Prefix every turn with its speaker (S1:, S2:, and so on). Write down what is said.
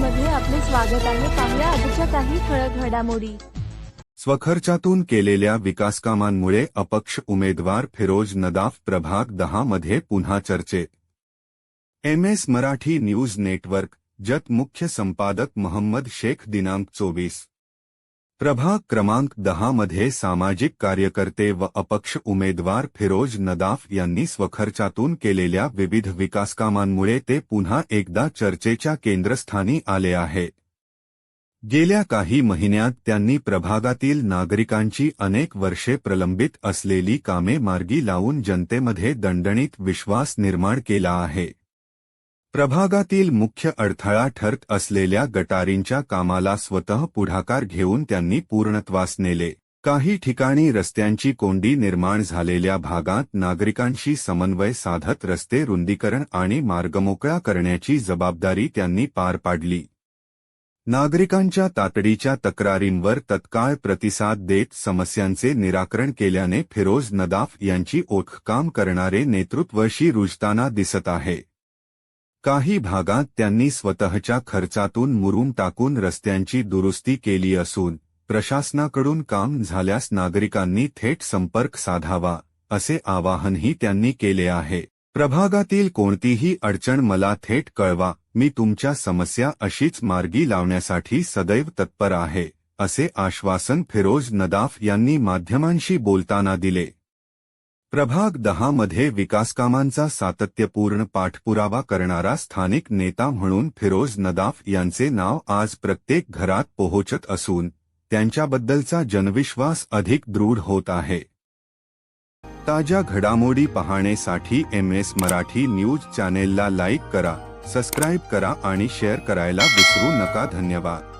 S1: मध्ये स्वागत
S2: स्वखर्चातून केलेल्या विकासकामांमुळे अपक्ष उमेदवार फिरोज नदाफ प्रभाग दहा मध्ये पुन्हा चर्चे M S Marathi news network, Jat मुख्य संपादक मोहम्मद शेख दिनांक चोवीस. प्रभाग क्रमांक दहा मध्ये सामाजिक कार्यकर्ते व अपक्ष उमेदवार फिरोज नदाफ यांनी स्वखर्चातून केलेल्या विविध विकासकामांमुळे ते पुन्हा एकदा चर्चेच्या केंद्रस्थानी आले आहे. गेल्या काही महिन्यात त्यांनी प्रभागातील नागरिकांची अनेक वर्षे प्रलंबित असलेली कामे मार्गी लावून जनतेमध्ये दणदणीत विश्वास निर्माण केला आहे. प्रभागातील मुख्य अडथळा ठरत असलेल्या गटारींच्या कामाला स्वतः पुढाकार घेऊन त्यांनी पूर्णत्वास नेले. काही ठिकाणी रस्त्यांची कोंडी निर्माण झालेल्या भागात नागरिकांशी समन्वय साधत रस्ते रुंदीकरण आणि मार्गमोकळा करण्याची जबाबदारी त्यांनी पार पाडली. नागरिकांच्या तातडीच्या तक्रारींवर तत्काळ प्रतिसाद देत समस्यांचे निराकरण केल्याने फिरोज नदाफ यांची ओळखकाम करणारे नेतृत्वशी रुजताना दिसत आहे. काही भागात त्यांनी स्वतःच्या खर्चातून मुरूम टाकून रस्त्यांची दुरुस्ती केली असून प्रशासनाकडून काम झाल्यास नागरिकांनी थेट संपर्क साधावा असे आवाहनही त्यांनी केले आहे. प्रभागातील कोणतीही अडचण मला थेट कळवा मी तुमच्या समस्या अशीच मार्गी लावण्यासाठी सदैव तत्पर आहे असे आश्वासन फिरोज नदाफ यांनी माध्यमांशी बोलताना दिले. प्रभाग दहा मध्ये विकासकामांचा सातत्यपूर्ण पाठपुरावा करणारा स्थानिक नेता म्हणून फिरोज नदाफ यांचे नाव आज प्रत्येक घरात पोहोचत असून त्यांच्याबद्दलचा जनविश्वास अधिक दृढ होत आहे. ताज्या घडामोडी पाहण्यासाठी एम एस मराठी न्यूज चॅनेलला लाईक करा सबस्क्राईब करा आणि शेअर करायला विसरू नका. धन्यवाद.